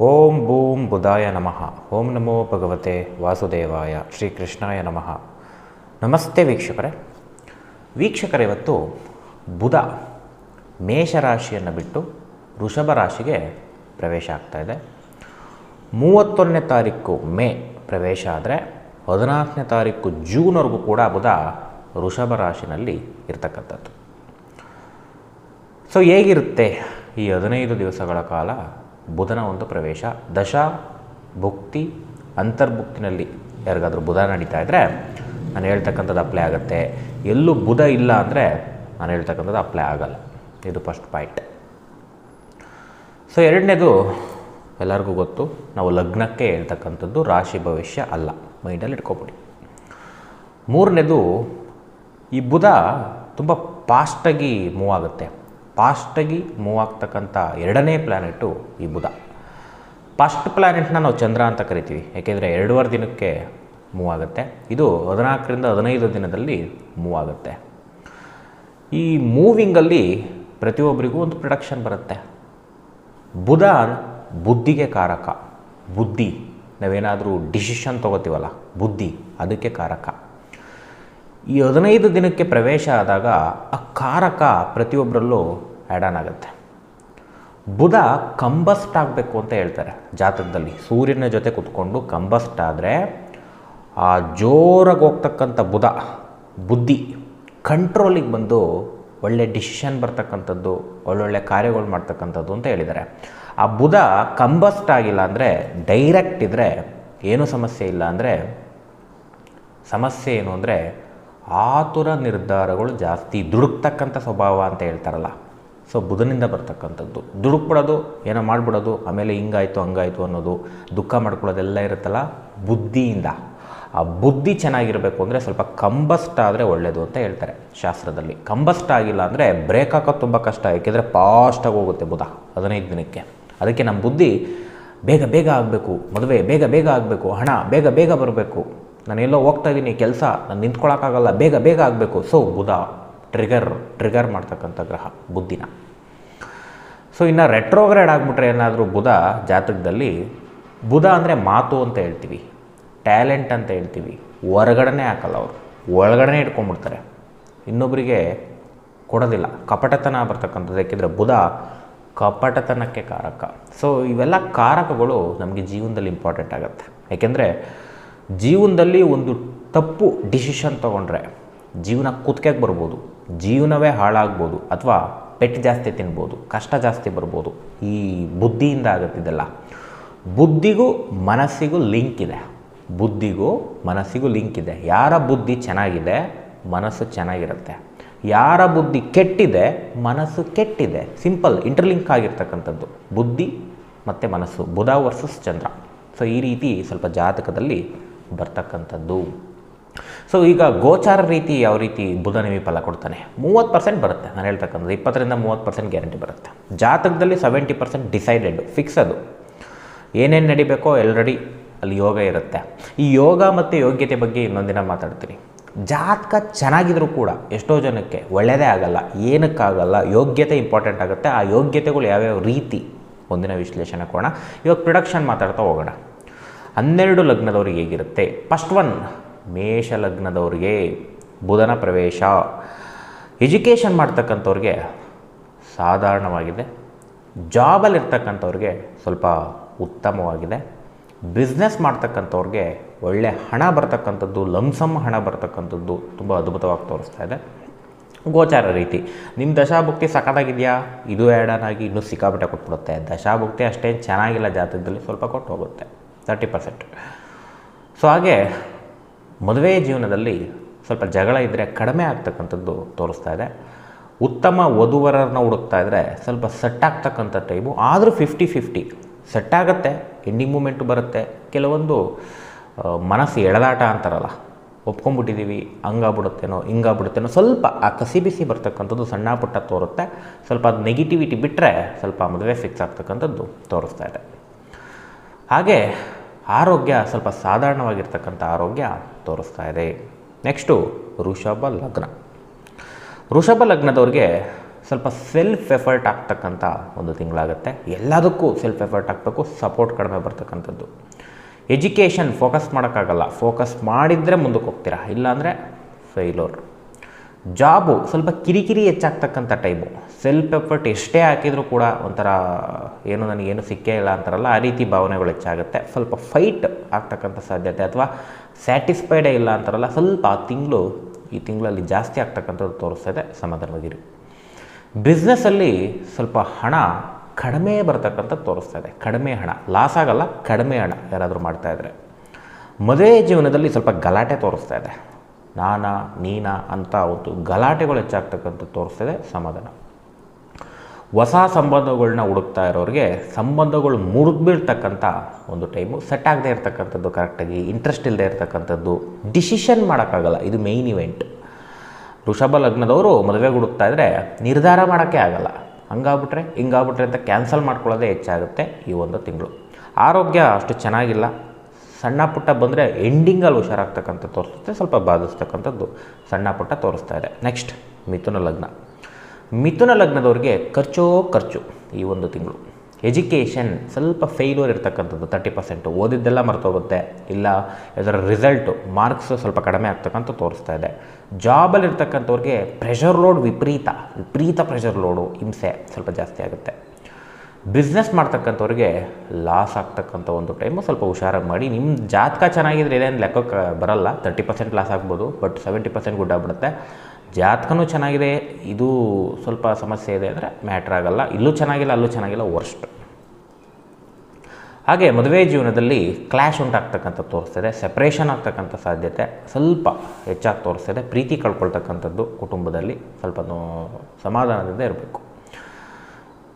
ಓಂ boom ಬುಧಾಯ ನಮಃ. ಓಂ ನಮೋ ಭಗವತೆ ವಾಸುದೇವಾಯ. ಶ್ರೀಕೃಷ್ಣಾಯ ನಮಃ. ನಮಸ್ತೆ ವೀಕ್ಷಕರೇ. ವೀಕ್ಷಕರೇ, ಇವತ್ತು ಬುಧ ಮೇಷರಾಶಿಯನ್ನು ಬಿಟ್ಟು ವೃಷಭ ರಾಶಿಗೆ ಪ್ರವೇಶ ಆಗ್ತಾ ಇದೆ. ಮೂವತ್ತೊಂದನೇ ತಾರೀಕು ಮೇ ಪ್ರವೇಶ ಆದರೆ ಹದಿನಾಲ್ಕನೇ ತಾರೀಕು ಜೂನ್ವರೆಗೂ ಕೂಡ ಬುಧ ವೃಷಭ ರಾಶಿನಲ್ಲಿ ಇರ್ತಕ್ಕಂಥದ್ದು. ಸೊ ಹೇಗಿರುತ್ತೆ ಈ ಹದಿನೈದು ದಿವಸಗಳ ಕಾಲ? ಬುಧನ ಒಂದು ಪ್ರವೇಶ. ದಶ, ಭುಕ್ತಿ, ಅಂತರ್ಭುಕ್ತಿನಲ್ಲಿ ಯಾರಿಗಾದರೂ ಬುಧ ನಡೀತಾ ಇದ್ದರೆ ನಾನು ಹೇಳ್ತಕ್ಕಂಥದ್ದು ಅಪ್ಲೈ ಆಗುತ್ತೆ. ಎಲ್ಲೂ ಬುಧ ಇಲ್ಲ ಅಂದರೆ ನಾನು ಹೇಳ್ತಕ್ಕಂಥದ್ದು ಅಪ್ಲೈ ಆಗಲ್ಲ. ಇದು ಫಸ್ಟ್ ಪಾಯಿಂಟ್ ಸೊ ಎರಡನೇದು ಎಲ್ಲರಿಗೂ ಗೊತ್ತು, ನಾವು ಲಗ್ನಕ್ಕೆ ಹೇಳ್ತಕ್ಕಂಥದ್ದು ರಾಶಿ ಭವಿಷ್ಯ ಅಲ್ಲ. ಮೈಂಡಲ್ಲಿ ಇಟ್ಕೊಬಿಡಿ. ಮೂರನೇದು ಈ ಬುಧ ತುಂಬ ಫಾಸ್ಟಾಗಿ ಮೂವ್ ಆಗುತ್ತೆ. ಫಾಸ್ಟಾಗಿ ಮೂವ್ ಆಗ್ತಕ್ಕಂಥ ಎರಡನೇ ಪ್ಲ್ಯಾನೆಟು ಈ ಬುಧ. ಫಸ್ಟ್ ಪ್ಲ್ಯಾನೆಟ್ನ ನಾವು ಚಂದ್ರ ಅಂತ ಕರಿತೀವಿ, ಏಕೆಂದರೆ ಎರಡೂವರೆ ದಿನಕ್ಕೆ ಮೂವ್ ಆಗುತ್ತೆ. ಇದು ಹದಿನಾಲ್ಕರಿಂದ ಹದಿನೈದು ದಿನದಲ್ಲಿ ಮೂವ್ ಆಗುತ್ತೆ. ಈ ಮೂವಿಂಗಲ್ಲಿ ಪ್ರತಿಯೊಬ್ಬರಿಗೂ ಒಂದು ಪ್ರೊಡಕ್ಷನ್ ಬರುತ್ತೆ. ಬುಧ ಬುದ್ಧಿಗೆ ಕಾರಕ. ಬುದ್ಧಿ. ನಾವೇನಾದರೂ ಡಿಸಿಷನ್ ತೊಗೋತೀವಲ್ಲ, ಬುದ್ಧಿ, ಅದಕ್ಕೆ ಕಾರಕ. ಈ ಹದಿನೈದು ದಿನಕ್ಕೆ ಪ್ರವೇಶ ಆದಾಗ ಆ ಕಾರಕ ಪ್ರತಿಯೊಬ್ಬರಲ್ಲೂ ಆ್ಯಡ್ ಆನ್ ಆಗುತ್ತೆ. ಬುಧ ಕಂಬಸ್ಟ್ ಆಗಬೇಕು ಅಂತ ಹೇಳ್ತಾರೆ ಜಾತಕದಲ್ಲಿ. ಸೂರ್ಯನ ಜೊತೆ ಕುತ್ಕೊಂಡು ಕಂಬಸ್ಟ್ ಆದರೆ ಆ ಜೋರಾಗಿ ಹೋಗ್ತಕ್ಕಂಥ ಬುಧ, ಬುದ್ಧಿ ಕಂಟ್ರೋಲಿಗೆ ಬಂದು ಒಳ್ಳೆ ಡಿಸಿಷನ್ ಬರ್ತಕ್ಕಂಥದ್ದು, ಒಳ್ಳೊಳ್ಳೆ ಕಾರ್ಯಗಳು ಮಾಡ್ತಕ್ಕಂಥದ್ದು ಅಂತ ಹೇಳಿದ್ದಾರೆ. ಆ ಬುಧ ಕಂಬಸ್ಟ್ ಆಗಿಲ್ಲ ಅಂದರೆ ಡೈರೆಕ್ಟ್ ಇದ್ದರೆ ಏನೂ ಸಮಸ್ಯೆ ಇಲ್ಲ ಅಂದರೆ, ಸಮಸ್ಯೆ ಏನು ಅಂದರೆ ಆತುರ ನಿರ್ಧಾರಗಳು ಜಾಸ್ತಿ ದುಡುಕ್ತಕ್ಕಂಥ ಸ್ವಭಾವ ಅಂತ ಹೇಳ್ತಾರಲ್ಲ. ಸೊ ಬುಧನಿಂದ ಬರ್ತಕ್ಕಂಥದ್ದು. ದುಡುಕ್ಬಿಡೋದು, ಏನೋ ಮಾಡಿಬಿಡೋದು, ಆಮೇಲೆ ಹಿಂಗಾಯಿತು, ಹಂಗಾಯಿತು ಅನ್ನೋದು, ದುಃಖ ಮಾಡ್ಕೊಳ್ಳೋದೆಲ್ಲ ಇರುತ್ತಲ್ಲ, ಬುದ್ಧಿಯಿಂದ. ಆ ಬುದ್ಧಿ ಚೆನ್ನಾಗಿರಬೇಕು ಅಂದರೆ ಸ್ವಲ್ಪ ಕಂಬಸ್ಟ್ ಆದರೆ ಒಳ್ಳೆಯದು ಅಂತ ಹೇಳ್ತಾರೆ ಶಾಸ್ತ್ರದಲ್ಲಿ. ಕಂಬಸ್ಟ್ ಆಗಿಲ್ಲ ಅಂದರೆ ಬ್ರೇಕ್ ಹಾಕೋದು ತುಂಬ ಕಷ್ಟ ಏಕೆಂದರೆ ಫಾಸ್ಟಾಗಿ ಹೋಗುತ್ತೆ ಬುಧ ಹದಿನೈದು ದಿನಕ್ಕೆ. ಅದಕ್ಕೆ ನಮ್ಮ ಬುದ್ಧಿ ಬೇಗ ಬೇಗ ಆಗಬೇಕು, ಮದುವೆ ಬೇಗ ಬೇಗ ಆಗಬೇಕು, ಹಣ ಬೇಗ ಬೇಗ ಬರಬೇಕು. ನಾನು ಎಲ್ಲೋ ಹೋಗ್ತಾ ಇದ್ದೀನಿ ಕೆಲಸ, ನಾನು ನಿಂತ್ಕೊಳ್ಳೋಕ್ಕಾಗಲ್ಲ ಬೇಗ ಬೇಗ ಆಗಬೇಕು. ಸೊ ಬುಧ ಟ್ರಿಗರ್ ಟ್ರಿಗರ್ ಮಾಡ್ತಕ್ಕಂಥ ಗ್ರಹ, ಬುದ್ಧಿನ. ಸೊ ಇನ್ನು ರೆಟ್ರೋಗ್ರೇಡ್ ಆಗಿಬಿಟ್ರೆ ಏನಾದರೂ ಬುಧ ಜಾತಕದಲ್ಲಿ, ಬುಧ ಅಂದರೆ ಮಾತು ಅಂತ ಹೇಳ್ತೀವಿ ಟ್ಯಾಲೆಂಟ್ ಅಂತ ಹೇಳ್ತೀವಿ ಹೊರಗಡೆ ಹಾಕಲ್ಲ ಅವರು ಒಳಗಡೆ ಇಟ್ಕೊಂಡ್ಬಿಡ್ತಾರೆ. ಇನ್ನೊಬ್ಬರಿಗೆ ಕೊಡೋದಿಲ್ಲ, ಕಪಟತನ ಬರ್ತಕ್ಕಂಥದ್ದು, ಯಾಕೆಂದರೆ ಬುಧ ಕಪಟತನಕ್ಕೆ ಕಾರಕ. ಸೊ ಇವೆಲ್ಲ ಕಾರಕಗಳು ನಮಗೆ ಜೀವನದಲ್ಲಿ ಇಂಪಾರ್ಟೆಂಟ್ ಆಗುತ್ತೆ. ಯಾಕೆಂದರೆ ಜೀವನದಲ್ಲಿ ಒಂದು ತಪ್ಪು ಡಿಸಿಷನ್ ತೊಗೊಂಡ್ರೆ ಜೀವನ ಕುತ್ಕೆಗೆ ಬರ್ಬೋದು, ಜೀವನವೇ ಹಾಳಾಗ್ಬೋದು ಅಥವಾ ಪೆಟ್ಟು ಜಾಸ್ತಿ ತಿನ್ಬೋದು, ಕಷ್ಟ ಜಾಸ್ತಿ ಬರ್ಬೋದು, ಈ ಬುದ್ಧಿಯಿಂದ ಆಗುತ್ತಿದ್ದಲ್ಲ ಬುದ್ಧಿಗೂ ಮನಸ್ಸಿಗೂ ಲಿಂಕ್ ಇದೆ. ಬುದ್ಧಿಗೂ ಮನಸ್ಸಿಗೂ ಲಿಂಕ್ ಇದೆ. ಯಾರ ಬುದ್ಧಿ ಚೆನ್ನಾಗಿದೆ, ಮನಸ್ಸು ಚೆನ್ನಾಗಿರುತ್ತೆ. ಯಾರ ಬುದ್ಧಿ ಕೆಟ್ಟಿದೆ, ಮನಸ್ಸು ಕೆಟ್ಟಿದೆ. ಸಿಂಪಲ್, ಇಂಟರ್ಲಿಂಕ್ ಆಗಿರ್ತಕ್ಕಂಥದ್ದು. ಬುದ್ಧಿ ಮತ್ತು ಮನಸ್ಸು. ಬುಧ ವರ್ಸಸ್ ಚಂದ್ರ. ಸೊ, ಈ ರೀತಿ ಸ್ವಲ್ಪ ಜಾತಕದಲ್ಲಿ ಬರ್ತಕ್ಕಂಥದ್ದು. ಸೊ ಈಗ ಗೋಚಾರ ರೀತಿ ಯಾವ ರೀತಿ ಬುಧ ಫಲ ಕೊಡ್ತಾನೆ? ಮೂವತ್ತು ಪರ್ಸೆಂಟ್ ಬರುತ್ತೆ. ನಾನು ಹೇಳ್ತಕ್ಕಂಥದ್ದು ಇಪ್ಪತ್ತರಿಂದ ಮೂವತ್ತು ಪರ್ಸೆಂಟ್ ಗ್ಯಾರಂಟಿ ಬರುತ್ತೆ. ಜಾತಕದಲ್ಲಿ ಸೆವೆಂಟಿ ಪರ್ಸೆಂಟ್ ಡಿಸೈಡೆಡ್ ಫಿಕ್ಸ್ ಅದು ಏನೇನು ನಡಿಬೇಕೋ ಆಲ್ರೆಡಿ ಅಲ್ಲಿ ಯೋಗ ಇರುತ್ತೆ. ಈ ಯೋಗ ಮತ್ತು ಯೋಗ್ಯತೆ ಬಗ್ಗೆ ಇನ್ನೊಂದಿನ ಮಾತಾಡ್ತೀನಿ. ಜಾತಕ ಚೆನ್ನಾಗಿದ್ರೂ ಕೂಡ ಎಷ್ಟೋ ಜನಕ್ಕೆ ಒಳ್ಳೆಯದೇ ಆಗಲ್ಲ, ಏನಕ್ಕಾಗಲ್ಲ, ಯೋಗ್ಯತೆ ಇಂಪಾರ್ಟೆಂಟ್ ಆಗುತ್ತೆ. ಆ ಯೋಗ್ಯತೆಗಳು ಯಾವ್ಯಾವ ರೀತಿ? ಒಂದಿನ ವಿಶ್ಲೇಷಣೆ ಕೊಡೋಣ. ಇವಾಗ ಪ್ರೊಡಕ್ಷನ್ ಮಾತಾಡ್ತಾ ಹೋಗೋಣ. ಹನ್ನೆರಡು ಲಗ್ನದವ್ರಿಗೆ ಹೇಗಿರುತ್ತೆ? ಫಸ್ಟ್ ಒನ್ ಮೇಷ ಲಗ್ನದವ್ರಿಗೆ ಬುಧನ ಪ್ರವೇಶ. ಎಜುಕೇಷನ್ ಮಾಡ್ತಕ್ಕಂಥವ್ರಿಗೆ ಸಾಧಾರಣವಾಗಿದೆ. ಜಾಬಲ್ಲಿರ್ತಕ್ಕಂಥವ್ರಿಗೆ ಸ್ವಲ್ಪ ಉತ್ತಮವಾಗಿದೆ. ಬಿಸ್ನೆಸ್ ಮಾಡ್ತಕ್ಕಂಥವ್ರಿಗೆ ಒಳ್ಳೆ ಹಣ ಬರ್ತಕ್ಕಂಥದ್ದು ಲಂಸಮ್ ಹಣ ಬರ್ತಕ್ಕಂಥದ್ದು ತುಂಬ ಅದ್ಭುತವಾಗಿ ತೋರಿಸ್ತಾ ಇದೆ. ಗೋಚಾರ ರೀತಿ ನಿಮ್ಮ ದಶಾಭುಕ್ತಿ ಸಖತ್ತಾಗಿದೆಯಾ? ಇದು ಎರಡನಾಗಿ ಆಗಿ ಇನ್ನೂ ಸಿಕ್ಕಾಬಿಟ್ಟೆ ಕೊಟ್ಬಿಡುತ್ತೆ. ದಶಾಭುಕ್ತಿ ಅಷ್ಟೇನು ಚೆನ್ನಾಗಿಲ್ಲ ಜಾತಕದಲ್ಲಿ ಸ್ವಲ್ಪ ಕೊಟ್ಟು ಹೋಗುತ್ತೆ. ತರ್ಟಿ ಪರ್ಸೆಂಟ್ ಸೊ ಹಾಗೆ ಮದುವೆ ಜೀವನದಲ್ಲಿ ಸ್ವಲ್ಪ ಜಗಳ ಇದ್ದರೆ ಕಡಿಮೆ ಆಗ್ತಕ್ಕಂಥದ್ದು ತೋರಿಸ್ತಾ ಇದೆ. ಉತ್ತಮ ವಧುವರರನ್ನ ಹುಡುಕ್ತಾ ಇದ್ದರೆ ಸ್ವಲ್ಪ ಸೆಟ್ ಆಗ್ತಕ್ಕಂಥ ಟೈಮು ಆದರೂ ಫಿಫ್ಟಿ ಫಿಫ್ಟಿ ಸೆಟ್ ಆಗುತ್ತೆ ಎಂಡಿಂಗ್ ಮೂಮೆಂಟು ಬರುತ್ತೆ. ಕೆಲವೊಂದು ಮನಸ್ಸು ಎಳೆದಾಟ ಅಂತಾರಲ್ಲ. ಒಪ್ಕೊಂಡ್ಬಿಟ್ಟಿದ್ದೀವಿ ಹಂಗಾಗ್ಬಿಡುತ್ತೇನೋ, ಹಿಂಗಾಗ್ಬಿಡುತ್ತೇನೋ, ಸ್ವಲ್ಪ ಆ ಕಸಿ ಬಿಸಿ ಬರ್ತಕ್ಕಂಥದ್ದು ಸಣ್ಣ ಪುಟ್ಟ ತೋರುತ್ತೆ. ಸ್ವಲ್ಪ ಅದು ನೆಗೆಟಿವಿಟಿ ಬಿಟ್ಟರೆ ಸ್ವಲ್ಪ ಮದುವೆ ಫಿಕ್ಸ್ ಆಗ್ತಕ್ಕಂಥದ್ದು ತೋರಿಸ್ತಾ ಇದೆ. ಹಾಗೆ ಆರೋಗ್ಯ ಸ್ವಲ್ಪ ಸಾಧಾರಣವಾಗಿರ್ತಕ್ಕಂಥ ಆರೋಗ್ಯ ತೋರಿಸ್ತಾ ಇದೆ. ನೆಕ್ಸ್ಟು ಋಷಭ ಲಗ್ನ. ಋಷಭ ಲಗ್ನದವ್ರಿಗೆ ಸ್ವಲ್ಪ ಸೆಲ್ಫ್ ಎಫರ್ಟ್ ಆಗ್ತಕ್ಕಂಥ ಒಂದು ತಿಂಗಳಾಗುತ್ತೆ. ಎಲ್ಲದಕ್ಕೂ ಸೆಲ್ಫ್ ಎಫರ್ಟ್ ಆಗಬೇಕು ಸಪೋರ್ಟ್ ಕಡಿಮೆ ಬರ್ತಕ್ಕಂಥದ್ದು. ಎಜುಕೇಷನ್ ಫೋಕಸ್ ಮಾಡೋಕ್ಕಾಗಲ್ಲ. ಫೋಕಸ್ ಮಾಡಿದರೆ ಮುಂದಕ್ಕೆ ಹೋಗ್ತೀರಾ? ಇಲ್ಲಾಂದರೆ ಫೇಲೋರ್ ಜಾಬು ಸ್ವಲ್ಪ ಕಿರಿಕಿರಿ ಹೆಚ್ಚಾಗ್ತಕ್ಕಂಥ ಟೈಮು ಸೆಲ್ಫ್ ಎಫರ್ಟ್ ಎಷ್ಟೇ ಹಾಕಿದರೂ ಕೂಡ ಒಂಥರ ಏನು ನನಗೇನು ಸಿಕ್ಕೇ ಇಲ್ಲ ಅಂತಾರಲ್ಲ, ಆ ರೀತಿ ಭಾವನೆಗಳು ಹೆಚ್ಚಾಗುತ್ತೆ. ಸ್ವಲ್ಪ ಫೈಟ್ ಆಗ್ತಕ್ಕಂಥ ಸಾಧ್ಯತೆ ಅಥವಾ ಸ್ಯಾಟಿಸ್ಫೈಡೇ ಇಲ್ಲ ಅಂತಾರಲ್ಲ, ಸ್ವಲ್ಪ ಆ ತಿಂಗಳು, ಈ ತಿಂಗಳಲ್ಲಿ ಜಾಸ್ತಿ ಆಗ್ತಕ್ಕಂಥದ್ದು ತೋರಿಸ್ತಾ ಇದೆ ಸಮಾಧಾನವಾಗಿರಿ. ಬಿಸ್ನೆಸ್ಸಲ್ಲಿ ಸ್ವಲ್ಪ ಹಣ ಕಡಿಮೆ ಬರ್ತಕ್ಕಂಥದ್ದು ತೋರಿಸ್ತಾ ಇದೆ. ಕಡಿಮೆ ಹಣ. ಲಾಸ್ ಆಗಲ್ಲ, ಕಡಿಮೆ ಹಣ ಯಾರಾದರೂ ಮಾಡ್ತಾಯಿದ್ರೆ ಮದುವೆ ಜೀವನದಲ್ಲಿ ಸ್ವಲ್ಪ ಗಲಾಟೆ ತೋರಿಸ್ತಾ ಇದೆ. ನಾನಾ, ನೀನಾ ಅಂತ ಒಂದು ಗಲಾಟೆಗಳು ಹೆಚ್ಚಾಗ್ತಕ್ಕಂಥ ತೋರಿಸ್ತದೆ ಸಮಾಧಾನ. ಹೊಸ ಸಂಬಂಧಗಳನ್ನ ಹುಡುಕ್ತಾ ಇರೋರಿಗೆ ಸಂಬಂಧಗಳು ಮುರಿದ್ಬಿಡ್ತಕ್ಕಂಥ ಒಂದು ಟೈಮು ಸೆಟ್ ಆಗದೆ ಇರ್ತಕ್ಕಂಥದ್ದು ಕರೆಕ್ಟಾಗಿ ಇಂಟ್ರೆಸ್ಟ್ ಇಲ್ಲದೆ ಇರತಕ್ಕಂಥದ್ದು ಡಿಸಿಷನ್ ಮಾಡೋಕ್ಕಾಗಲ್ಲ. ಇದು ಮೇಯ್ನ್ ಇವೆಂಟ್ ಋಷಭ ಲಗ್ನದವರು ಮದುವೆಗೆ ಹುಡುಕ್ತಾ ಇದ್ದರೆ ನಿರ್ಧಾರ ಮಾಡೋಕ್ಕೆ ಆಗಲ್ಲ. ಹಂಗಾಗ್ಬಿಟ್ರೆ, ಹಿಂಗಾಗ್ಬಿಟ್ರೆ ಅಂತ ಕ್ಯಾನ್ಸಲ್ ಮಾಡ್ಕೊಳ್ಳೋದೇ ಹೆಚ್ಚಾಗುತ್ತೆ ಈ ಒಂದು ತಿಂಗಳು. ಆರೋಗ್ಯ ಅಷ್ಟು ಚೆನ್ನಾಗಿಲ್ಲ. ಸಣ್ಣ ಪುಟ್ಟ ಬಂದರೆ ಎಂಡಿಂಗಲ್ಲಿ ಹುಷಾರಾಗ್ತಕ್ಕಂಥ ತೋರಿಸುತ್ತೆ, ಸ್ವಲ್ಪ ಬಾಧಿಸ್ತಕ್ಕಂಥದ್ದು ಸಣ್ಣ ಪುಟ್ಟ ತೋರಿಸ್ತಾ ಇದೆ. ನೆಕ್ಸ್ಟ್ ಮಿಥುನ ಲಗ್ನ. ಮಿಥುನ ಲಗ್ನದವ್ರಿಗೆ ಖರ್ಚೋ ಖರ್ಚು ಈ ಒಂದು ತಿಂಗಳು. ಎಜುಕೇಷನ್ ಸ್ವಲ್ಪ ಫೇಲ್ಯೂರ್ ಇರ್ತಕ್ಕಂಥದ್ದು ತರ್ಟಿ ಪರ್ಸೆಂಟು ಓದಿದ್ದೆಲ್ಲ ಮರ್ತೋಗುತ್ತೆ. ಇಲ್ಲ ಇದರ ರಿಸಲ್ಟು ಮಾರ್ಕ್ಸ್ ಸ್ವಲ್ಪ ಕಡಿಮೆ ಆಗ್ತಕ್ಕಂಥ ತೋರಿಸ್ತಾ ಇದೆ. ಜಾಬಲ್ಲಿ ಇರ್ತಕ್ಕಂಥವ್ರಿಗೆ ಪ್ರೆಷರ್ ಲೋಡ್ ವಿಪರೀತ. ವಿಪರೀತ ಪ್ರೆಷರ್ ಲೋಡು ಹಿಂಸೆ ಸ್ವಲ್ಪ ಜಾಸ್ತಿ ಆಗುತ್ತೆ. ಬಿಸ್ನೆಸ್ ಮಾಡ್ತಕ್ಕಂಥವ್ರಿಗೆ ಲಾಸ್ ಆಗ್ತಕ್ಕಂಥ ಒಂದು ಟೈಮು ಸ್ವಲ್ಪ ಹುಷಾರಾಗಿ ಮಾಡಿ. ನಿಮ್ಮ ಜಾತಕ ಚೆನ್ನಾಗಿದ್ರೆ ಇದೇನು ಲೆಕ್ಕಕ್ಕೆ ಬರಲ್ಲ. ತರ್ಟಿ ಪರ್ಸೆಂಟ್ ಲಾಸ್ ಆಗ್ಬೋದು ಬಟ್ ಸೆವೆಂಟಿ ಪರ್ಸೆಂಟ್ ಗುಡ್ ಆಗ್ಬಿಡುತ್ತೆ. ಜಾತಕನೂ ಚೆನ್ನಾಗಿದೆ. ಇದು ಸ್ವಲ್ಪ ಸಮಸ್ಯೆ ಇದೆ ಅಂದರೆ ಮ್ಯಾಟ್ರ್ ಆಗಲ್ಲ. ಇಲ್ಲೂ ಚೆನ್ನಾಗಿಲ್ಲ, ಅಲ್ಲೂ ಚೆನ್ನಾಗಿಲ್ಲ ವರ್ಸ್ಟ್ ಹಾಗೆ ಮದುವೆ ಜೀವನದಲ್ಲಿ ಕ್ಲ್ಯಾಶ್ ಉಂಟಾಗ್ತಕ್ಕಂಥ ತೋರಿಸ್ತಿದೆ. ಸೆಪ್ರೇಷನ್ ಆಗ್ತಕ್ಕಂಥ ಸಾಧ್ಯತೆ ಸ್ವಲ್ಪ ಹೆಚ್ಚಾಗಿ ತೋರಿಸ್ತಿದೆ. ಪ್ರೀತಿ ಕಳ್ಕೊಳ್ತಕ್ಕಂಥದ್ದು ಕುಟುಂಬದಲ್ಲಿ ಸ್ವಲ್ಪ ಸಮಾಧಾನದಿಂದ ಇರಬೇಕು.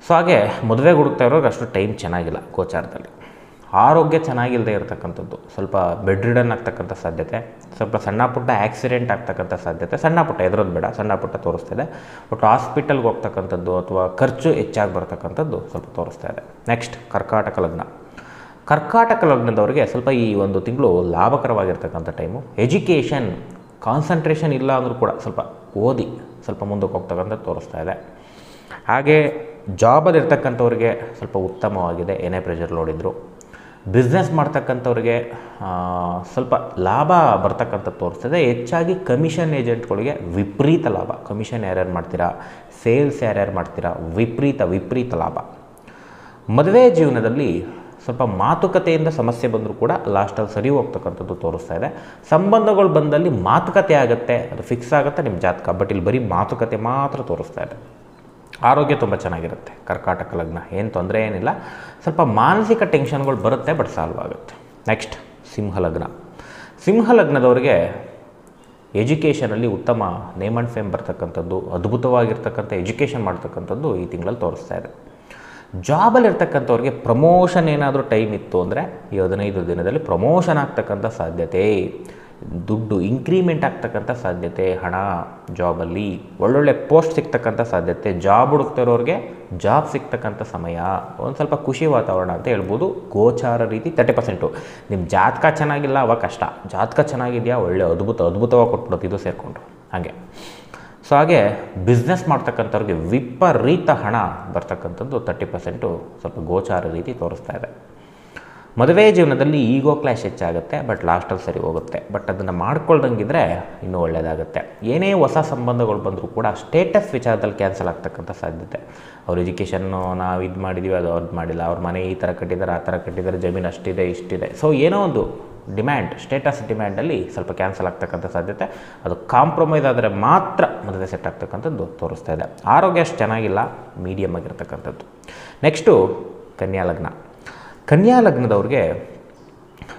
ಸೊ ಹಾಗೆ ಮದುವೆಗೆ ಹುಡುಕ್ತಾ ಇರೋರಿಗೆ ಅಷ್ಟು ಟೈಮ್ ಚೆನ್ನಾಗಿಲ್ಲ ಗೋಚಾರದಲ್ಲಿ. ಆರೋಗ್ಯ ಚೆನ್ನಾಗಿಲ್ಲದೆ ಇರತಕ್ಕಂಥದ್ದು. ಸ್ವಲ್ಪ ಬೆಡ್ ರಿಡನ್ ಆಗ್ತಕ್ಕಂಥ ಸಾಧ್ಯತೆ, ಸ್ವಲ್ಪ ಸಣ್ಣ ಪುಟ್ಟ ಆಕ್ಸಿಡೆಂಟ್ ಆಗ್ತಕ್ಕಂಥ ಸಾಧ್ಯತೆ. ಸಣ್ಣ ಪುಟ್ಟ, ಎದುರೋದು ಬೇಡ, ಸಣ್ಣ ಪುಟ್ಟ ತೋರಿಸ್ತಿದೆ ಬಟ್ ಹಾಸ್ಪಿಟಲ್ಗೆ ಹೋಗ್ತಕ್ಕಂಥದ್ದು ಅಥವಾ ಖರ್ಚು ಹೆಚ್ಚಾಗಿ ಬರ್ತಕ್ಕಂಥದ್ದು ಸ್ವಲ್ಪ ತೋರಿಸ್ತಾ ಇದೆ. ನೆಕ್ಸ್ಟ್ ಕರ್ಕಾಟಕ ಲಗ್ನ. ಕರ್ಕಾಟಕ ಲಗ್ನದವರಿಗೆ ಸ್ವಲ್ಪ ಈ ಒಂದು ತಿಂಗಳು ಲಾಭಕರವಾಗಿರ್ತಕ್ಕಂಥ ಟೈಮು ಎಜುಕೇಷನ್ ಕಾನ್ಸಂಟ್ರೇಷನ್ ಇಲ್ಲ ಅಂದರೂ ಕೂಡ ಸ್ವಲ್ಪ ಓದಿ ಸ್ವಲ್ಪ ಮುಂದಕ್ಕೆ ಹೋಗ್ತಕ್ಕಂಥದ್ದು ತೋರಿಸ್ತಾ ಇದೆ. ಹಾಗೆ ಜಾಬಲ್ಲಿ ಇರ್ತಕ್ಕಂಥವ್ರಿಗೆ ಸ್ವಲ್ಪ ಉತ್ತಮವಾಗಿದೆ, ಏನೇ ಪ್ರೆಷರ್ ನೋಡಿದ್ರು. ಬಿಸ್ನೆಸ್ ಮಾಡ್ತಕ್ಕಂಥವ್ರಿಗೆ ಸ್ವಲ್ಪ ಲಾಭ ಬರ್ತಕ್ಕಂಥ ತೋರಿಸ್ತದೆ. ಹೆಚ್ಚಾಗಿ ಕಮಿಷನ್ ಏಜೆಂಟ್ಗಳಿಗೆ ವಿಪರೀತ ಲಾಭ. ಕಮಿಷನ್ ಯಾರ್ಯಾರು ಮಾಡ್ತೀರಾ? ಸೇಲ್ಸ್ ಯಾರ್ಯಾರು ಮಾಡ್ತೀರಾ? ವಿಪರೀತ ವಿಪರೀತ ಲಾಭ. ಮದುವೆ ಜೀವನದಲ್ಲಿ ಸ್ವಲ್ಪ ಮಾತುಕತೆಯಿಂದ ಸಮಸ್ಯೆ ಬಂದರೂ ಕೂಡ ಲಾಸ್ಟಲ್ಲಿ ಸರಿ ಹೋಗ್ತಕ್ಕಂಥದ್ದು ತೋರಿಸ್ತಾ ಇದೆ. ಸಂಬಂಧಗಳು ಬಂದಲ್ಲಿ ಮಾತುಕತೆ ಆಗುತ್ತೆ, ಅದು ಫಿಕ್ಸ್ ಆಗುತ್ತೆ ನಿಮ್ಮ ಜಾತಕ. ಬಟ್ ಇಲ್ಲಿ ಬರೀ ಮಾತುಕತೆ ಮಾತ್ರ ತೋರಿಸ್ತಾ ಇದೆ. ಆರೋಗ್ಯ ತುಂಬ ಚೆನ್ನಾಗಿರುತ್ತೆ. ಕರ್ಕಾಟಕ ಲಗ್ನ, ಏನು ತೊಂದರೆ ಏನಿಲ್ಲ. ಸ್ವಲ್ಪ ಮಾನಸಿಕ ಟೆನ್ಷನ್ಗಳು ಬರುತ್ತೆ, ಬಟ್ ಸಾಲ್ವ್ ಆಗುತ್ತೆ. ನೆಕ್ಸ್ಟ್ ಸಿಂಹ ಲಗ್ನ. ಸಿಂಹ ಲಗ್ನದವ್ರಿಗೆ ಎಜುಕೇಷನಲ್ಲಿ ಉತ್ತಮ ನೇಮ್ ಆ್ಯಂಡ್ ಫೇಮ್ ಬರ್ತಕ್ಕಂಥದ್ದು, ಅದ್ಭುತವಾಗಿರ್ತಕ್ಕಂಥ ಎಜುಕೇಷನ್ ಮಾಡ್ತಕ್ಕಂಥದ್ದು ಈ ತಿಂಗಳಲ್ಲಿ ತೋರಿಸ್ತಾ ಇದೆ. ಜಾಬಲ್ಲಿ ಇರ್ತಕ್ಕಂಥವ್ರಿಗೆ ಪ್ರಮೋಷನ್ ಏನಾದರೂ ಟೈಮ್ ಇತ್ತು ಅಂದರೆ ಈ ಹದಿನೈದು ದಿನದಲ್ಲಿ ಪ್ರಮೋಷನ್ ಆಗ್ತಕ್ಕಂಥ ಸಾಧ್ಯತೆ. ದುಡ್ಡು ಇನ್ಕ್ರಿಮೆಂಟ್ ಆಗ್ತಕ್ಕಂಥ ಸಾಧ್ಯತೆ, ಹಣ ಜಾಬಲ್ಲಿ ಒಳ್ಳೊಳ್ಳೆ ಪೋಸ್ಟ್ ಸಿಗ್ತಕ್ಕಂಥ ಸಾಧ್ಯತೆ ಜಾಬ್ ಹುಡುಕ್ತಿರೋರಿಗೆ ಜಾಬ್ ಸಿಗ್ತಕ್ಕಂಥ ಸಮಯ, ಒಂದು ಸ್ವಲ್ಪ ಖುಷಿ ವಾತಾವರಣ ಅಂತ ಹೇಳ್ಬೋದು. ಗೋಚಾರ ರೀತಿ ತರ್ಟಿ ಪರ್ಸೆಂಟು ನಿಮ್ಮ ಜಾತಕ ಚೆನ್ನಾಗಿಲ್ಲ ಅವಾಗ ಕಷ್ಟ. ಜಾತಕ ಚೆನ್ನಾಗಿದೆಯಾ? ಒಳ್ಳೆ ಅದ್ಭುತ, ಅದ್ಭುತವಾಗಿ ಕೊಟ್ಬಿಡುತ್ತೆ ಇದು ಸೇರಿಕೊಂಡು. ಹಾಗೆ. ಸೊ ಹಾಗೆ ಬಿಸ್ನೆಸ್ ಮಾಡ್ತಕ್ಕಂಥವ್ರಿಗೆ ವಿಪರೀತ ಹಣ ಬರ್ತಕ್ಕಂಥದ್ದು ತರ್ಟಿ ಪರ್ಸೆಂಟು ಸ್ವಲ್ಪ ಗೋಚಾರ ರೀತಿ ತೋರಿಸ್ತಾ ಇದೆ. ಮದುವೆ ಜೀವನದಲ್ಲಿ ಈಗೋ ಕ್ಲಾಶ್ ಹೆಚ್ಚಾಗುತ್ತೆ, ಬಟ್ ಲಾಸ್ಟಲ್ಲಿ ಸರಿ ಹೋಗುತ್ತೆ. ಬಟ್ ಅದನ್ನು ಮಾಡ್ಕೊಳ್ದಂಗಿದ್ರೆ ಇನ್ನೂ ಒಳ್ಳೆಯದಾಗುತ್ತೆ ಏನೇ ಹೊಸ ಸಂಬಂಧಗಳು ಬಂದರೂ ಕೂಡ ಸ್ಟೇಟಸ್ ವಿಚಾರದಲ್ಲಿ ಕ್ಯಾನ್ಸಲ್ ಆಗ್ತಕ್ಕಂಥ ಸಾಧ್ಯತೆ. ಅವ್ರ ಎಜುಕೇಷನ್ನು ನಾವು ಇದು ಮಾಡಿದ್ದೀವಿ ಅದು ಅವ್ರದ್ದು ಮಾಡಿಲ್ಲ. ಅವ್ರ ಮನೆ ಈ ಥರ ಕಟ್ಟಿದ್ದಾರೆ, ಆ ಥರ ಕಟ್ಟಿದ್ದಾರೆ, ಜಮೀನು ಅಷ್ಟಿದೆ, ಇಷ್ಟಿದೆ. ಸೊ ಏನೋ ಒಂದು ಡಿಮ್ಯಾಂಡ್, ಸ್ಟೇಟಸ್ ಡಿಮ್ಯಾಂಡಲ್ಲಿ ಸ್ವಲ್ಪ ಕ್ಯಾನ್ಸಲ್ ಆಗ್ತಕ್ಕಂಥ ಸಾಧ್ಯತೆ. ಅದು ಕಾಂಪ್ರಮೈಸ್ ಆದರೆ ಮಾತ್ರ ಮದುವೆ ಸೆಟ್ ಆಗ್ತಕ್ಕಂಥದ್ದು ತೋರಿಸ್ತಾ ಇದೆ. ಆರೋಗ್ಯ ಅಷ್ಟು ಚೆನ್ನಾಗಿಲ್ಲ, ಮೀಡಿಯಮ್ ಆಗಿರ್ತಕ್ಕಂಥದ್ದು. ನೆಕ್ಸ್ಟು, ಕನ್ಯಾ ಲಗ್ನ. ಕನ್ಯಾ ಲಗ್ನದವ್ರಿಗೆ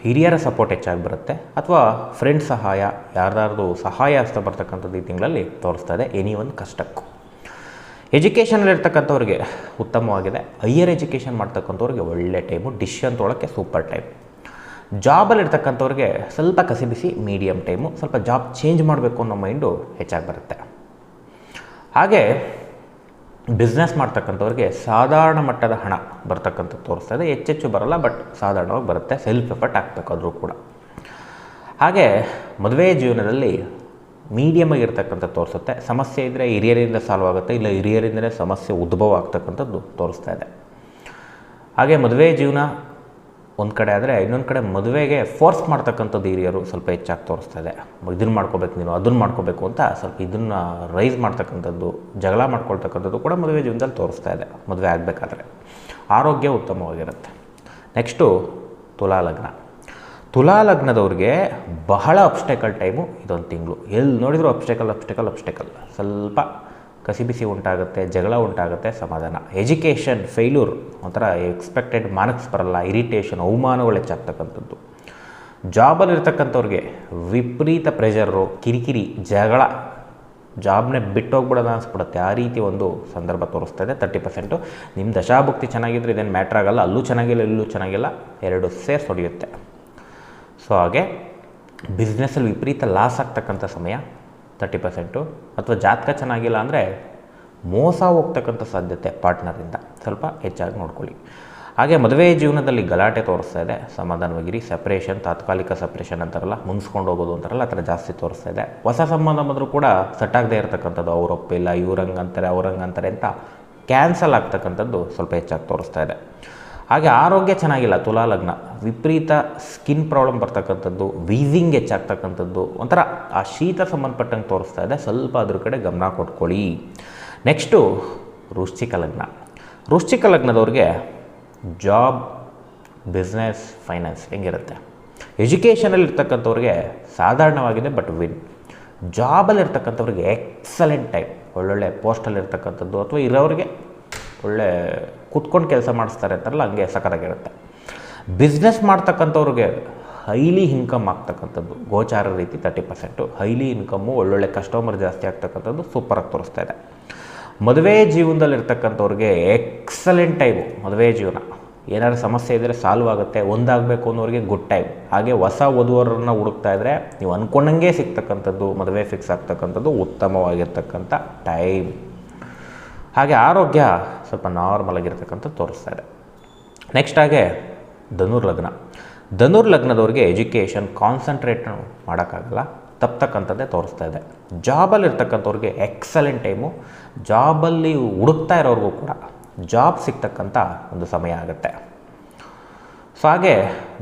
ಹಿರಿಯರ ಸಪೋರ್ಟ್ ಹೆಚ್ಚಾಗಿ ಬರುತ್ತೆ ಅಥವಾ ಫ್ರೆಂಡ್ ಸಹಾಯ, ಯಾರ್ದಾರ್ದು ಸಹಾಯ ಹಸ್ತ ಬರ್ತಕ್ಕಂಥದ್ದು ಈ ತಿಂಗಳಲ್ಲಿ ತೋರಿಸ್ತಾ ಇದೆ. ಎನಿ ಒಂದು ಕಷ್ಟಕ್ಕೂ. ಎಜುಕೇಷನಲ್ಲಿರ್ತಕ್ಕಂಥವ್ರಿಗೆ ಉತ್ತಮವಾಗಿದೆ. ಹೈಯರ್ ಎಜುಕೇಷನ್ ಮಾಡ್ತಕ್ಕಂಥವ್ರಿಗೆ ಒಳ್ಳೆ ಟೈಮು ಡಿಶನ್ ತೊಳೋಕ್ಕೆ ಸೂಪರ್ ಟೈಮ್ ಜಾಬಲ್ಲಿರ್ತಕ್ಕಂಥವ್ರಿಗೆ ಸ್ವಲ್ಪ ಕಸಿಬಿಸಿ ಮೀಡಿಯಮ್ ಟೈಮು ಸ್ವಲ್ಪ ಜಾಬ್ ಚೇಂಜ್ ಮಾಡಬೇಕು ಅನ್ನೋ ಮೈಂಡು ಹೆಚ್ಚಾಗಿ ಬರುತ್ತೆ. ಹಾಗೆ ಬಿಸ್ನೆಸ್ ಮಾಡ್ತಕ್ಕಂಥವ್ರಿಗೆ ಸಾಧಾರಣ ಮಟ್ಟದ ಹಣ ಬರ್ತಕ್ಕಂಥದ್ದು ತೋರಿಸ್ತಾ ಇದೆ. ಹೆಚ್ಚೆಚ್ಚು ಬರಲ್ಲ, ಬಟ್ ಸಾಧಾರಣವಾಗಿ ಬರುತ್ತೆ. ಸೆಲ್ಫ್ ಎಫರ್ಟ್ ಹಾಕ್ಬೇಕಾದ್ರೂ ಕೂಡ. ಹಾಗೆ ಮದುವೆ ಜೀವನದಲ್ಲಿ ಮೀಡಿಯಮ್ ಆಗಿರ್ತಕ್ಕಂಥ ತೋರಿಸುತ್ತೆ. ಸಮಸ್ಯೆ ಇದ್ದರೆ ಹಿರಿಯರಿಂದ ಸಾಲ್ವ್ ಆಗುತ್ತೆ, ಇಲ್ಲ ಹಿರಿಯರಿಂದಲೇ ಸಮಸ್ಯೆ ಉದ್ಭವ ಆಗ್ತಕ್ಕಂಥದ್ದು ತೋರಿಸ್ತಾ ಇದೆ. ಹಾಗೆ ಮದುವೆ ಜೀವನ ಒಂದು ಕಡೆ ಆದರೆ ಇನ್ನೊಂದು ಕಡೆ ಮದುವೆಗೆ ಫೋರ್ಸ್ ಮಾಡ್ತಕ್ಕಂಥದ್ದು ಹಿರಿಯರು ಸ್ವಲ್ಪ ಹೆಚ್ಚಾಗಿ ತೋರಿಸ್ತಾ ಇದೆ. ಇದನ್ನು ಮಾಡ್ಕೋಬೇಕು ನೀನು ಅದನ್ನು ಮಾಡ್ಕೋಬೇಕು ಅಂತ ಸ್ವಲ್ಪ ಇದನ್ನು ರೈಸ್ ಮಾಡ್ತಕ್ಕಂಥದ್ದು, ಜಗಳ ಮಾಡ್ಕೊಳ್ತಕ್ಕಂಥದ್ದು ಕೂಡ ಮದುವೆ ಜೀವನದಲ್ಲಿ ತೋರಿಸ್ತಾ ಇದೆ, ಮದುವೆ ಆಗಬೇಕಾದ್ರೆ. ಆರೋಗ್ಯ ಉತ್ತಮವಾಗಿರುತ್ತೆ. ನೆಕ್ಸ್ಟು ತುಲಾ ಲಗ್ನ. ತುಲಾ ಲಗ್ನದವ್ರಿಗೆ ಬಹಳ ಅಬ್ಸ್ಟೆಕಲ್ ಟೈಮು ಇದೊಂದು ತಿಂಗಳು. ಎಲ್ಲಿ ನೋಡಿದರೂ ಅಬ್ಸ್ಟೆಕಲ್ ಅಬ್ಸ್ಟೆಕಲ್ ಅಬ್ಸ್ಟೆಕಲ್ ಸ್ವಲ್ಪ ಕಸಿಬಿಸಿ ಉಂಟಾಗುತ್ತೆ, ಜಗಳ ಉಂಟಾಗುತ್ತೆ, ಸಮಾಧಾನ. ಎಜುಕೇಷನ್ ಫೇಲ್ಯೂರ್ ಒಂಥರ ಎಕ್ಸ್ಪೆಕ್ಟೆಡ್ ಮಾರ್ಕ್ಸ್ ಬರಲ್ಲ ಇರಿಟೇಷನ್ ಅವಮಾನಗಳು ಹೆಚ್ಚಾಗ್ತಕ್ಕಂಥದ್ದು. ಜಾಬಲ್ಲಿ ಇರ್ತಕ್ಕಂಥವ್ರಿಗೆ ವಿಪರೀತ ಪ್ರೆಷರು ಕಿರಿಕಿರಿ, ಜಗಳ. ಜಾಬ್ನೇ ಬಿಟ್ಟೋಗ್ಬಿಡೋದ ಅನಿಸ್ಬಿಡುತ್ತೆ. ಆ ರೀತಿ ಒಂದು ಸಂದರ್ಭ ತೋರಿಸ್ತಾ ಇದೆ ತರ್ಟಿ ಪರ್ಸೆಂಟು ನಿಮ್ಮ ದಶಾಭುಕ್ತಿ ಚೆನ್ನಾಗಿದ್ದರೆ ಇದೇನು ಮ್ಯಾಟ್ರ್ ಆಗಲ್ಲ. ಅಲ್ಲೂ ಚೆನ್ನಾಗಿಲ್ಲ, ಇಲ್ಲೂ ಚೆನ್ನಾಗಿಲ್ಲ. ಎರಡು ಸೇರ್ಸ್ ಹೊಡೆಯುತ್ತೆ. ಸೊ ಹಾಗೆ ಬಿಸ್ನೆಸ್ಸಲ್ಲಿ ವಿಪರೀತ ಲಾಸ್ ಆಗ್ತಕ್ಕಂಥ ಸಮಯ. ತರ್ಟಿ ಪರ್ಸೆಂಟು ಅಥವಾ ಜಾತಕ ಚೆನ್ನಾಗಿಲ್ಲ ಅಂದರೆ ಮೋಸ ಹೋಗ್ತಕ್ಕಂಥ ಸಾಧ್ಯತೆ ಪಾರ್ಟ್ನರಿಂದ. ಸ್ವಲ್ಪ ಹೆಚ್ಚಾಗಿ ನೋಡ್ಕೊಳ್ಳಿ. ಹಾಗೆ ಮದುವೆ ಜೀವನದಲ್ಲಿ ಗಲಾಟೆ ತೋರಿಸ್ತಾ ಇದೆ. ಸಮಾಧಾನವಾಗಿರಿ. ಸಪ್ರೇಷನ್ ತಾತ್ಕಾಲಿಕ ಸಪ್ರೇಷನ್ ಅಂತಾರಲ್ಲ, ಮುನ್ಸ್ಕೊಂಡು ಹೋಗೋದು ಅಂತಾರಲ್ಲ ಆ ಥರ ಜಾಸ್ತಿ ತೋರಿಸ್ತಾ ಇದೆ. ಹೊಸ ಸಂಬಂಧ ಬಂದರೂ ಕೂಡ ಸೆಟ್ ಆಗದೇ ಇರತಕ್ಕಂಥದ್ದು, ಅವ್ರ ಒಪ್ಪಿಲ್ಲ ಇವ್ರಂಗೆ ಅಂತಾರೆ ಅವ್ರಂಗೆ ಅಂತಾರೆ ಅಂತ ಕ್ಯಾನ್ಸಲ್ ಆಗ್ತಕ್ಕಂಥದ್ದು ಸ್ವಲ್ಪ ಹೆಚ್ಚಾಗಿ ತೋರಿಸ್ತಾ ಇದೆ. ಹಾಗೆ ಆರೋಗ್ಯ ಚೆನ್ನಾಗಿಲ್ಲ ತುಲಾ ಲಗ್ನ ವಿಪರೀತ ಸ್ಕಿನ್ ಪ್ರಾಬ್ಲಮ್ ಬರ್ತಕ್ಕಂಥದ್ದು, ವೀಸಿಂಗ್ ಹೆಚ್ಚಾಗ್ತಕ್ಕಂಥದ್ದು, ಒಂಥರ ಆ ಶೀತ ಸಂಬಂಧಪಟ್ಟಂಗೆ ತೋರಿಸ್ತಾ ಇದೆ. ಸ್ವಲ್ಪ ಅದ್ರ ಕಡೆ ಗಮನ ಕೊಟ್ಕೊಳ್ಳಿ. ನೆಕ್ಸ್ಟು ವೃಶ್ಚಿಕ ಲಗ್ನ. ವೃಶ್ಚಿಕ ಲಗ್ನದವ್ರಿಗೆ ಜಾಬ್ ಬಿಸ್ನೆಸ್ ಫೈನಾನ್ಸ್ ಹೆಂಗಿರುತ್ತೆ? ಎಜುಕೇಷನಲ್ಲಿ ಇರ್ತಕ್ಕಂಥವ್ರಿಗೆ ಸಾಧಾರಣವಾಗಿದೆ ಬಟ್ ವಿನ್ ಜಾಬಲ್ಲಿ ಇರ್ತಕ್ಕಂಥವ್ರಿಗೆ ಎಕ್ಸಲೆಂಟ್ ಟೈಪ್ ಒಳ್ಳೊಳ್ಳೆ ಪೋಸ್ಟಲ್ಲಿ ಇರ್ತಕ್ಕಂಥದ್ದು, ಅಥವಾ ಇರೋರಿಗೆ ಒಳ್ಳೆ ಕೂತ್ಕೊಂಡು ಕೆಲಸ ಮಾಡಿಸ್ತಾರೆ ಅಂತಾರಲ್ಲ, ಹಂಗೆ ಸಖತ್ತಾಗಿರುತ್ತೆ. ಬಿಸ್ನೆಸ್ ಮಾಡ್ತಕ್ಕಂಥವ್ರಿಗೆ ಹೈಲಿ ಇನ್ಕಮ್ ಆಗ್ತಕ್ಕಂಥದ್ದು. ಗೋಚಾರ ರೀತಿ ತರ್ಟಿ ಪರ್ಸೆಂಟು ಹೈಲಿ ಇನ್ಕಮ್ಮು ಒಳ್ಳೊಳ್ಳೆ ಕಸ್ಟಮರ್ ಜಾಸ್ತಿ ಆಗ್ತಕ್ಕಂಥದ್ದು ಸೂಪರಾಗಿ ತೋರಿಸ್ತಾ ಇದೆ. ಮದುವೆ ಜೀವನದಲ್ಲಿರ್ತಕ್ಕಂಥವ್ರಿಗೆ ಎಕ್ಸಲೆಂಟ್ ಟೈಮು ಮದುವೆ ಜೀವನ. ಏನಾದ್ರು ಸಮಸ್ಯೆ ಇದ್ದರೆ ಸಾಲ್ವ್ ಆಗುತ್ತೆ, ಒಂದಾಗಬೇಕು ಅನ್ನೋರಿಗೆ ಗುಡ್ ಟೈಮ್ ಹಾಗೆ ಹೊಸ ವಧುವರನ್ನು ಹುಡುಕ್ತಾ ಇದ್ದರೆ ನೀವು ಅಂದ್ಕೊಂಡಂಗೆ ಸಿಗ್ತಕ್ಕಂಥದ್ದು, ಮದುವೆ ಫಿಕ್ಸ್ ಆಗ್ತಕ್ಕಂಥದ್ದು ಉತ್ತಮವಾಗಿರ್ತಕ್ಕಂಥ ಟೈಮ್ ಹಾಗೆ ಆರೋಗ್ಯ ಸ್ವಲ್ಪ ನಾರ್ಮಲ್ ಆಗಿರ್ತಕ್ಕಂಥ ತೋರಿಸ್ತಾ ಇದೆ. ನೆಕ್ಸ್ಟ್ ಹಾಗೆ ಧನುರ್ ಲಗ್ನ. ಧನುರ್ ಲಗ್ನದವ್ರಿಗೆ ಎಜುಕೇಷನ್ ಕಾನ್ಸಂಟ್ರೇಟ್ ಮಾಡೋಕ್ಕಾಗಲ್ಲ. ತಪ್ಪತಕ್ಕಂಥದ್ದೇ ತೋರಿಸ್ತಾ ಇದೆ. ಜಾಬಲ್ಲಿ ಇರ್ತಕ್ಕಂಥವ್ರಿಗೆ ಎಕ್ಸಲೆಂಟ್ ಟೈಮು ಜಾಬಲ್ಲಿ ಹುಡುಕ್ತಾ ಇರೋರಿಗೂ ಕೂಡ ಜಾಬ್ ಸಿಗ್ತಕ್ಕಂಥ ಒಂದು ಸಮಯ ಆಗುತ್ತೆ. ಸೊ ಹಾಗೆ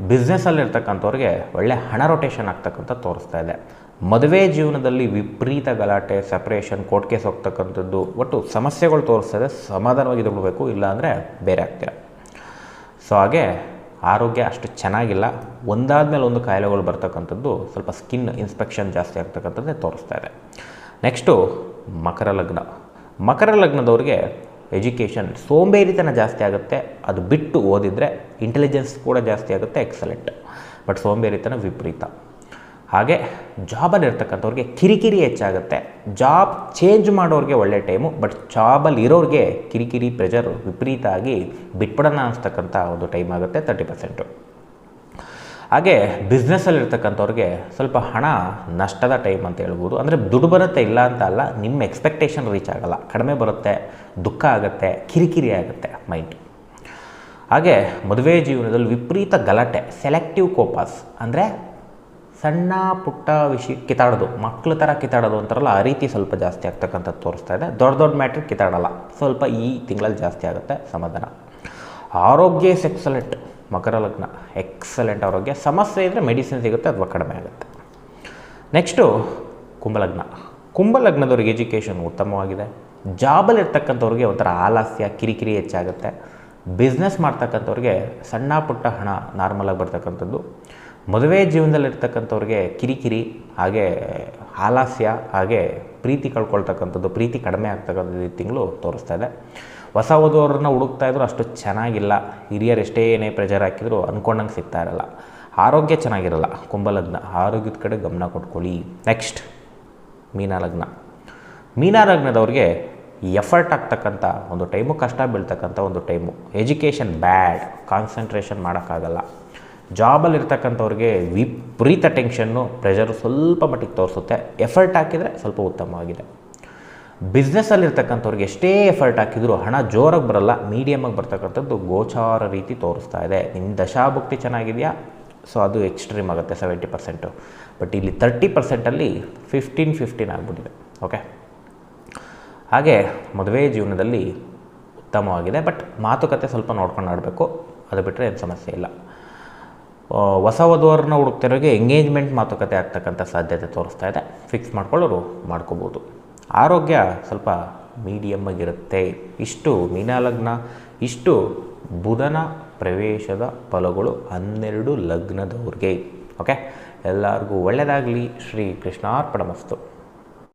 ಬಿಸ್ನೆಸ್ಸಲ್ಲಿರ್ತಕ್ಕಂಥವ್ರಿಗೆ ಒಳ್ಳೆ ಹಣ ರೊಟೇಷನ್ ಆಗ್ತಕ್ಕಂಥ ತೋರಿಸ್ತಾ ಇದೆ. ಮದುವೆ ಜೀವನದಲ್ಲಿ ವಿಪರೀತ ಗಲಾಟೆ ಸಪ್ರೇಷನ್ ಕೋರ್ಟ್ ಕೇಸ್ ಹೋಗ್ತಕ್ಕಂಥದ್ದು, ಒಟ್ಟು ಸಮಸ್ಯೆಗಳು ತೋರಿಸ್ತಾ ಇದೆ. ಸಮಾಧಾನವಾಗಿ ತಗೊಳ್ಬೇಕು ಇಲ್ಲಾಂದರೆ ಬೇರೆ ಆಗ್ತೀರ. ಸೊ ಹಾಗೆ ಆರೋಗ್ಯ ಅಷ್ಟು ಚೆನ್ನಾಗಿಲ್ಲ. ಒಂದಾದ್ಮೇಲೆ ಒಂದು ಕಾಯಿಲೆಗಳು ಬರ್ತಕ್ಕಂಥದ್ದು ಸ್ವಲ್ಪ ಸ್ಕಿನ್ ಇನ್ಸ್ಪೆಕ್ಷನ್ ಜಾಸ್ತಿ ಆಗ್ತಕ್ಕಂಥದ್ದೇ ತೋರಿಸ್ತಾ ಇದೆ. ನೆಕ್ಸ್ಟು ಮಕರ ಲಗ್ನ. ಮಕರ ಲಗ್ನದವ್ರಿಗೆ ಎಜುಕೇಷನ್ ಸೋಂಬೇರಿತನ ಜಾಸ್ತಿ ಆಗುತ್ತೆ. ಅದು ಬಿಟ್ಟು ಓದಿದರೆ ಇಂಟೆಲಿಜೆನ್ಸ್ ಕೂಡ ಜಾಸ್ತಿ ಆಗುತ್ತೆ ಎಕ್ಸಲೆಂಟ್ ಬಟ್ ಸೋಂಬೇರಿತನ ವಿಪರೀತ. ಹಾಗೆ ಜಾಬಲ್ಲಿ ಇರ್ತಕ್ಕಂಥವ್ರಿಗೆ ಕಿರಿಕಿರಿ ಹೆಚ್ಚಾಗುತ್ತೆ. ಜಾಬ್ ಚೇಂಜ್ ಮಾಡೋರಿಗೆ ಒಳ್ಳೆ ಟೈಮು ಬಟ್ ಜಾಬಲ್ಲಿ ಇರೋರಿಗೆ ಕಿರಿಕಿರಿ ಪ್ರೆಷರ್ ವಿಪರೀತ ಆಗಿ ಬಿಟ್ಬಿಡೋಣ ಅನ್ನಿಸ್ತಕ್ಕಂಥ ಒಂದು ಟೈಮ್ ಆಗುತ್ತೆ ತರ್ಟಿ ಪರ್ಸೆಂಟು ಹಾಗೆ ಬಿಸ್ನೆಸ್ಸಲ್ಲಿರ್ತಕ್ಕಂಥವ್ರಿಗೆ ಸ್ವಲ್ಪ ಹಣ ನಷ್ಟದ ಟೈಮ್ ಅಂತ ಹೇಳ್ಬೋದು. ಅಂದರೆ ದುಡ್ಡು ಬರುತ್ತೆ ಇಲ್ಲ ಅಂತ ಅಲ್ಲ, ನಿಮ್ಮ ಎಕ್ಸ್ಪೆಕ್ಟೇಷನ್ ರೀಚ್ ಆಗೋಲ್ಲ. ಕಡಿಮೆ ಬರುತ್ತೆ, ದುಃಖ ಆಗುತ್ತೆ, ಕಿರಿಕಿರಿ ಆಗುತ್ತೆ ಮೈಂಡ್ ಹಾಗೆ ಮದುವೆ ಜೀವನದಲ್ಲಿ ವಿಪರೀತ ಗಲಾಟೆ ಸೆಲೆಕ್ಟಿವ್ ಕೋಪಾಸ್ ಅಂದರೆ ಸಣ್ಣ ಪುಟ್ಟ ವಿಷಯ ಕಿತಾಡೋದು, ಮಕ್ಳ ಥರ ಕಿತಾಡೋದು ಅಂತಾರಲ್ಲ, ಆ ರೀತಿ ಸ್ವಲ್ಪ ಜಾಸ್ತಿ ಆಗ್ತಕ್ಕಂಥದ್ದು ತೋರಿಸ್ತಾ ಇದೆ. ದೊಡ್ಡ ದೊಡ್ಡ ಮ್ಯಾಟ್ರಿಗೆ ಕಿತಾಡಲ್ಲ, ಸ್ವಲ್ಪ ಈ ತಿಂಗಳಲ್ಲಿ ಜಾಸ್ತಿ ಆಗುತ್ತೆ ಸಮಾಧಾನ. ಆರೋಗ್ಯ ಇಸ್ ಎಕ್ಸಲೆಂಟ್, ಮಕರ ಲಗ್ನ, ಎಕ್ಸಲೆಂಟ್ ಆರೋಗ್ಯ. ಸಮಸ್ಯೆ ಇದ್ದರೆ ಮೆಡಿಸಿನ್ ಸಿಗುತ್ತೆ, ಅಥವಾ ಕಡಿಮೆ ಆಗುತ್ತೆ. ನೆಕ್ಸ್ಟು, ಕುಂಭಲಗ್ನ. ಕುಂಭಲಗ್ನದವ್ರಿಗೆ ಎಜುಕೇಷನ್ ಉತ್ತಮವಾಗಿದೆ. ಜಾಬಲ್ಲಿರ್ತಕ್ಕಂಥವ್ರಿಗೆ ಒಂಥರ ಆಲಸ್ಯ, ಕಿರಿಕಿರಿ ಹೆಚ್ಚಾಗುತ್ತೆ. ಬಿಸ್ನೆಸ್ ಮಾಡ್ತಕ್ಕಂಥವ್ರಿಗೆ ಸಣ್ಣ ಪುಟ್ಟ ಹಣ ನಾರ್ಮಲಾಗಿ ಬರ್ತಕ್ಕಂಥದ್ದು. ಮದುವೆ ಜೀವನದಲ್ಲಿರ್ತಕ್ಕಂಥವ್ರಿಗೆ ಕಿರಿಕಿರಿ, ಹಾಗೆ ಆಲಾಸ್ಯ, ಹಾಗೆ ಪ್ರೀತಿ ಕಳ್ಕೊಳ್ತಕ್ಕಂಥದ್ದು, ಪ್ರೀತಿ ಕಡಿಮೆ ಆಗ್ತಕ್ಕಂಥದ್ದು ಈ ತಿಂಗಳು ತೋರಿಸ್ತಾ ಇದೆ. ಹೊಸ ಓದೋರನ್ನ ಹುಡುಕ್ತಾ ಇದ್ರು ಅಷ್ಟು ಚೆನ್ನಾಗಿಲ್ಲ. ಹಿರಿಯರು ಎಷ್ಟೇ ಏನೇ ಪ್ರೆಜರ್ ಹಾಕಿದ್ರು ಅಂದ್ಕೊಂಡಂಗೆ ಸಿಗ್ತಾ ಇರಲ್ಲ. ಆರೋಗ್ಯ ಚೆನ್ನಾಗಿರಲ್ಲ ಕುಂಭಲಗ್ನ ಆರೋಗ್ಯದ ಕಡೆ ಗಮನ ಕೊಟ್ಕೊಳ್ಳಿ. ನೆಕ್ಸ್ಟ್ ಮೀನಾಲಗ್ನ ಲಗ್ನ. ಮೀನಾ ಲಗ್ನದವ್ರಿಗೆ ಎಫರ್ಟ್ ಆಗ್ತಕ್ಕಂಥ ಒಂದು ಟೈಮು ಕಷ್ಟ ಬೀಳ್ತಕ್ಕಂಥ ಒಂದು ಟೈಮು ಎಜುಕೇಷನ್ ಬ್ಯಾಡ್ ಕಾನ್ಸಂಟ್ರೇಷನ್ ಮಾಡೋಕ್ಕಾಗಲ್ಲ. ಜಾಬಲ್ಲಿ ಇರ್ತಕ್ಕಂಥವ್ರಿಗೆ ವಿಪರೀತ ಟೆನ್ಷನ್ನು ಪ್ರೆಷರು ಸ್ವಲ್ಪ ಮಟ್ಟಿಗೆ ತೋರಿಸುತ್ತೆ. ಎಫರ್ಟ್ ಹಾಕಿದರೆ ಸ್ವಲ್ಪ ಉತ್ತಮವಾಗಿದೆ. ಬಿಸ್ನೆಸ್ಸಲ್ಲಿರ್ತಕ್ಕಂಥವ್ರಿಗೆ ಎಷ್ಟೇ ಎಫರ್ಟ್ ಹಾಕಿದರೂ ಹಣ ಜೋರಾಗಿ ಬರಲ್ಲ ಮೀಡಿಯಮಾಗಿ ಬರ್ತಕ್ಕಂಥದ್ದು ಗೋಚಾರ ರೀತಿ ತೋರಿಸ್ತಾ ಇದೆ. ನಿಮ್ಮ ದಶಾಭುಕ್ತಿ ಚೆನ್ನಾಗಿದೆಯಾ? ಸೊ ಅದು ಎಕ್ಸ್ಟ್ರೀಮ್ ಆಗುತ್ತೆ ಸೆವೆಂಟಿ ಪರ್ಸೆಂಟು ಬಟ್ ಇಲ್ಲಿ ತರ್ಟಿ ಪರ್ಸೆಂಟಲ್ಲಿ ಫಿಫ್ಟೀನ್ ಫಿಫ್ಟೀನ್ ಆಗಿಬಿಟ್ಟಿದೆ ಓಕೆ ಹಾಗೆ ಮದುವೆ ಜೀವನದಲ್ಲಿ ಉತ್ತಮವಾಗಿದೆ. ಬಟ್ ಮಾತುಕತೆ ಸ್ವಲ್ಪ ನೋಡ್ಕೊಂಡು ಆಡಬೇಕು. ಅದು ಬಿಟ್ಟರೆ ಏನು ಸಮಸ್ಯೆ ಇಲ್ಲ. ಹೊಸ ವಧುವರನ್ನ ಹುಡುಕ್ತಿರೋರಿಗೆ ಎಂಗೇಜ್ಮೆಂಟ್ ಮಾತುಕತೆ ಆಗ್ತಕ್ಕಂಥ ಸಾಧ್ಯತೆ ತೋರಿಸ್ತಾ ಇದೆ. ಫಿಕ್ಸ್ ಮಾಡ್ಕೊಳ್ಳೋರು ಮಾಡ್ಕೋಬೋದು. ಆರೋಗ್ಯ ಸ್ವಲ್ಪ ಮೀಡಿಯಮ್ ಆಗಿರುತ್ತೆ. ಇಷ್ಟು ಮೀನಲಗ್ನ, ಇಷ್ಟು ಬುಧನ ಪ್ರವೇಶದ ಫಲಗಳು ಹನ್ನೆರಡು ಲಗ್ನದವ್ರಿಗೆ. ಓಕೆ ಎಲ್ಲರಿಗೂ ಒಳ್ಳೆಯದಾಗಲಿ ಶ್ರೀ ಕೃಷ್ಣಾರ್ಪಣ ಮಸ್ತು